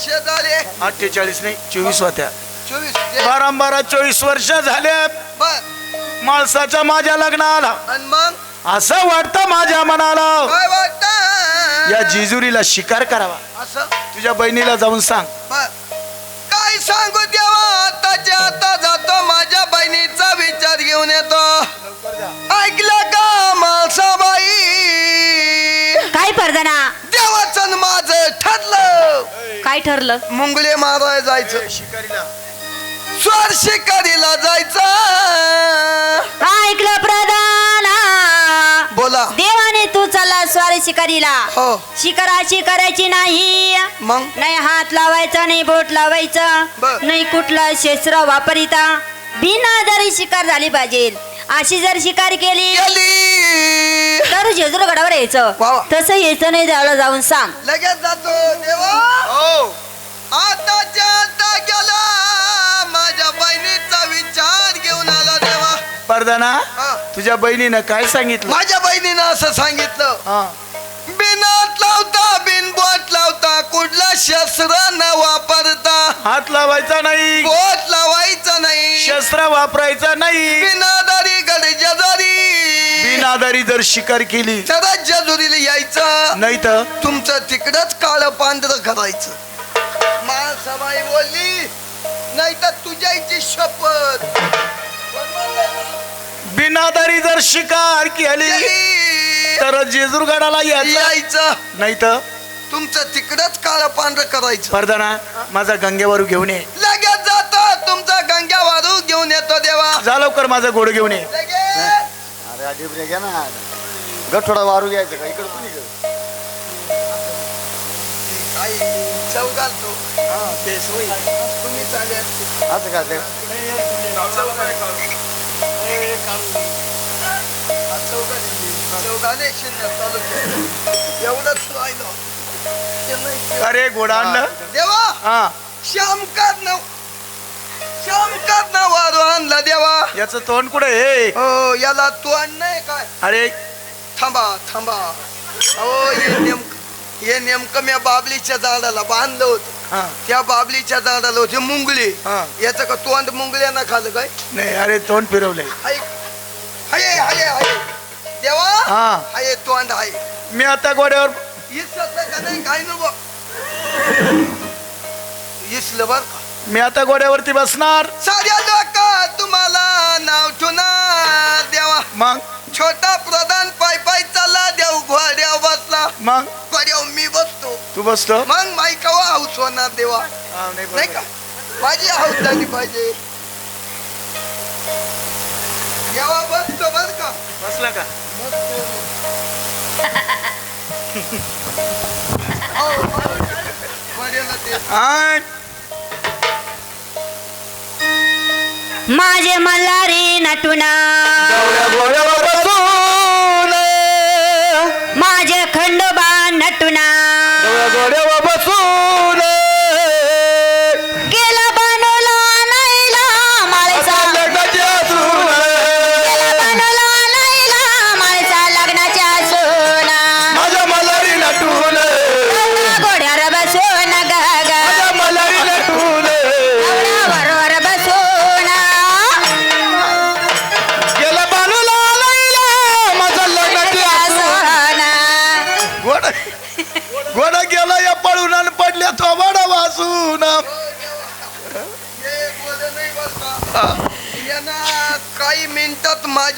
वर्ष झाले अठ्ठेचाळीस नाही चोवीस होत्या. चोवीस ते- बारा बारा चोवीस वर्ष झाले. बर. माणसाच्या माझ्या लग्नाला. आणि मग? असं वाटतं माझ्या मनाला. काय वाटत? या जिजुरीला शिकार करावा. असं? तुझ्या बहिणीला जाऊन सांग. बर. काय सांगू देवा? आताच्या आता जातो माझ्या बहिणीचा विचार घेऊन येतो. ऐकलं का माळसाबाई काय परदाना? देवाचं माझं ठरलं. काय ठरलं? मुंगले मारायला जायचं. शिकारीला. स्वर शिकारीला जायचं. ऐकलं प्रधाना. बोला. देवाने तू चालला स्वारी शिकारीला. हो. शिकाराची करायची नाही. मग? नाही हात लावायचा नाही बोट लावायचं. बर. नाही कुठलं शस्त्र वापरिता. बिना जरी शिकार झाली पाहिजे. अशी जर शिकार केली गेली तर जेजूर गडावर यायचं. वा. वा. तसं यायचं नाही त्याला जाऊन सांग. लगेच जातो देवा. हो. आताच्या आता गेला माझ्या बहिणीचा विचार घेऊन आला देवा. परदाना हा. तुझ्या बहिणीनं काय सांगितलं? माझ्या बहिणीनं असं सांगितलं. हा. बिनात लावता बिन कुठला शस्त्र न वापरता? हात लावायचा नाही. बोट लावायचं नाही. शस्त्र वापरायचा नाही. बिनादारी गडे जदारी बिनादारी जर शिकार केली. तर जजुरीला यायचं. नाही तर तुमचं तिकडच काळ पांढरं करायचं. माणसाबाई बोलली नाही तर तुझ्या इथे शपथ. बिनादारी जर शिकार केली. तर जेजूरगडाला यायचं. यायचं. नाही तर तुमचं तिकडच काळ पांढरं करायचं. परदाना माझा गंगेवर घेऊन ये. लगेच जातो तुमचा गंग्या वारू घेऊन येतो देवा. जा लवकर माझा गोड घेऊन ये. लगेच. अरे आधी घ्या ना. गठोडा वारू घ्यायचं का? इकडे कुणी काही चव घालतो. तुम्ही चालेल असं का ते? चालू. एवढंच राहिलं. केलं. अरे गोडा आणलं देवा हा. श्यामकार न श्यामकार न वारू आणला देवा. याच तोंड कुठे हे. हो याला तू नाही काय? अरे. थांबा थांबा. हो हे नेमकं हे नेमकं मी बाबलीच्या झाडाला बांधलं होतं. त्या बाबलीच्या झाडाला होते मुंगली. हा. याचं का तोंड मुंगल्यानं खाल्लं काय? नाही अरे तोंड फिरवलंय. ऐक हाये हाये हाये. देवा हा. हाये तोंड आहे मी आता गोड्यावर इसलं का नाही? काय नको? इसलं बर का? मी आता गोड्यावरती बसणार. साऱ्या लोक तुम्हाला नाव ठेवणार देवा. मग? छोटा प्रधान पाय पाय चालला देव घोड्याव बसला. मग? घोड्याव मी बसतो. तू बसतो मग माई कवा हाऊस होणार देवा. हा, नाही नाही का? माझी हाऊस झाली पाहिजे. देवा बसतो बर का? बसला का? माझे मल्हारी नटुना.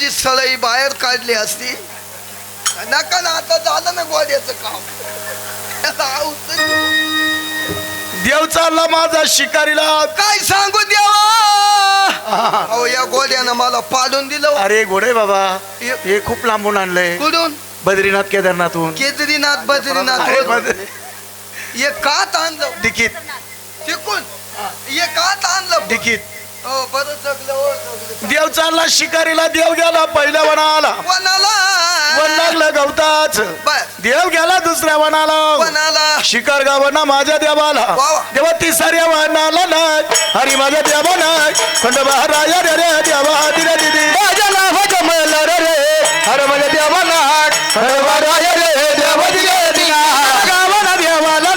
माझी सळई बाहेर काढली असती. नका ना आता झालं ना गोड्याचं काम. देव चालला माझा शिकारीला. काय सांगू देवा? अहो या गोड्यानं मला पाडून दिलं. अरे घोडे बाबा हे खूप लांबून आणलंय. कुठून? बद्रीनाथ केदारनाथून केदारीनाथ बद्रीनाथ. हे कात आणलं. डिकीत तिकून हे कात आणलं. डिकीत देव चालला शिकारीला देव गेला पहिल्या वनाला. वन लागलं गवताच. देव गेला दुसऱ्या वनाला. शिकार गावांना माझ्या देवाला. देवा तिसऱ्या वनाला नाय हरी माझ्या देवा नाय खंडोबा राजा रे रे देवा दिला दिदी. माझ्या नाव जमल रे रे. हर माझ्या देवा खंडोबा राजा रे देवा देवाला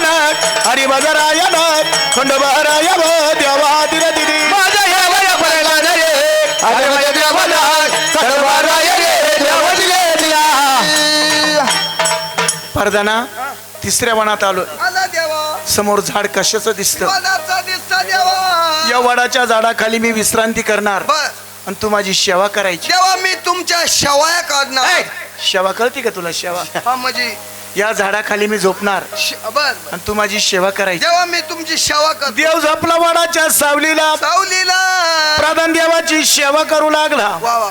हरी माझा राजा नाट खंडोबा राजा मर्दाना तिसऱ्या वनात आलो समोर झाड कशाच दिसत? या वडाच्या झाडाखाली मी विश्रांती करणार. आणि तू माझी सेवा करायची. मी तुमच्या शेवाया काढणार. शेवा कळते का तुला शेवा? म्हणजे या झाडाखाली मी झोपणार. आणि तू माझी सेवा करायची. जेव्हा मी तुमची सेवा कर देव झोपला वडाच्या सावलीला. सावलीला. प्रधान देवाची सेवा करू लागला. वा वा.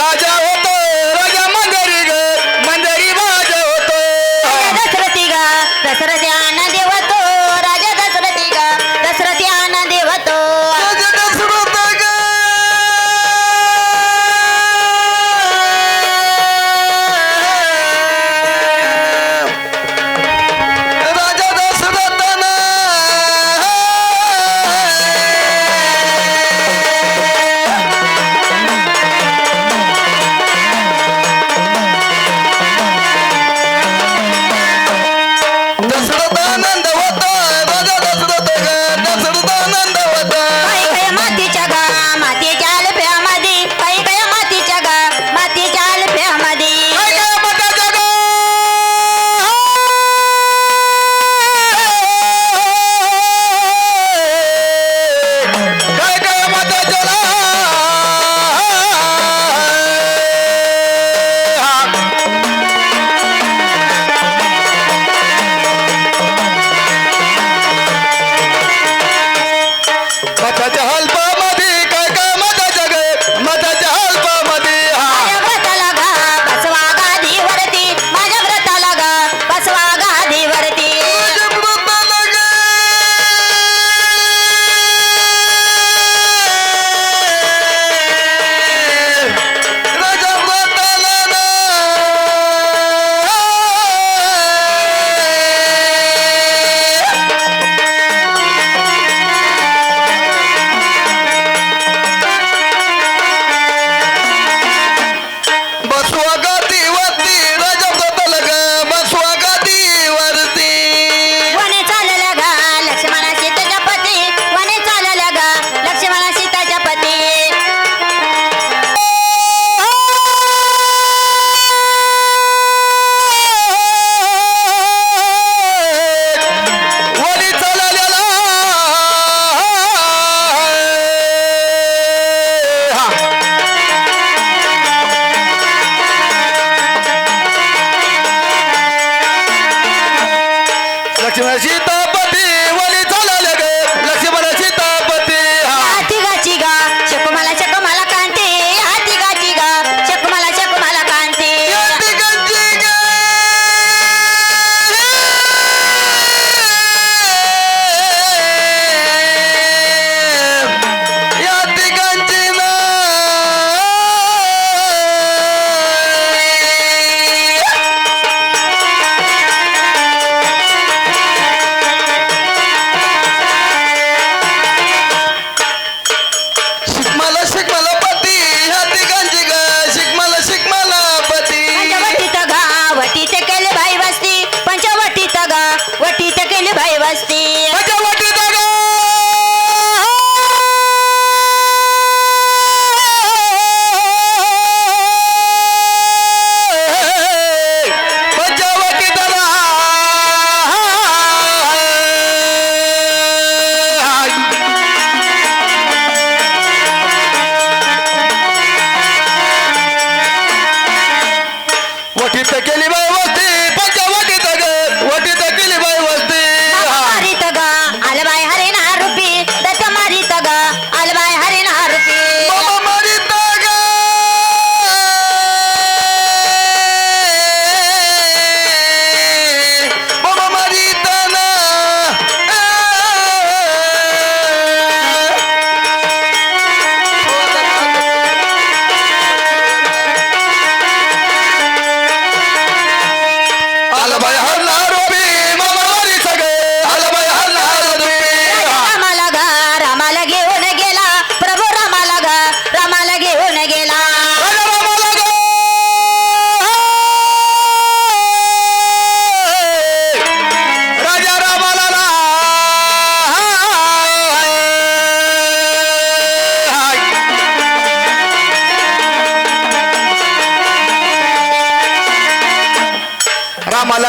সাজাও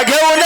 I Nagewo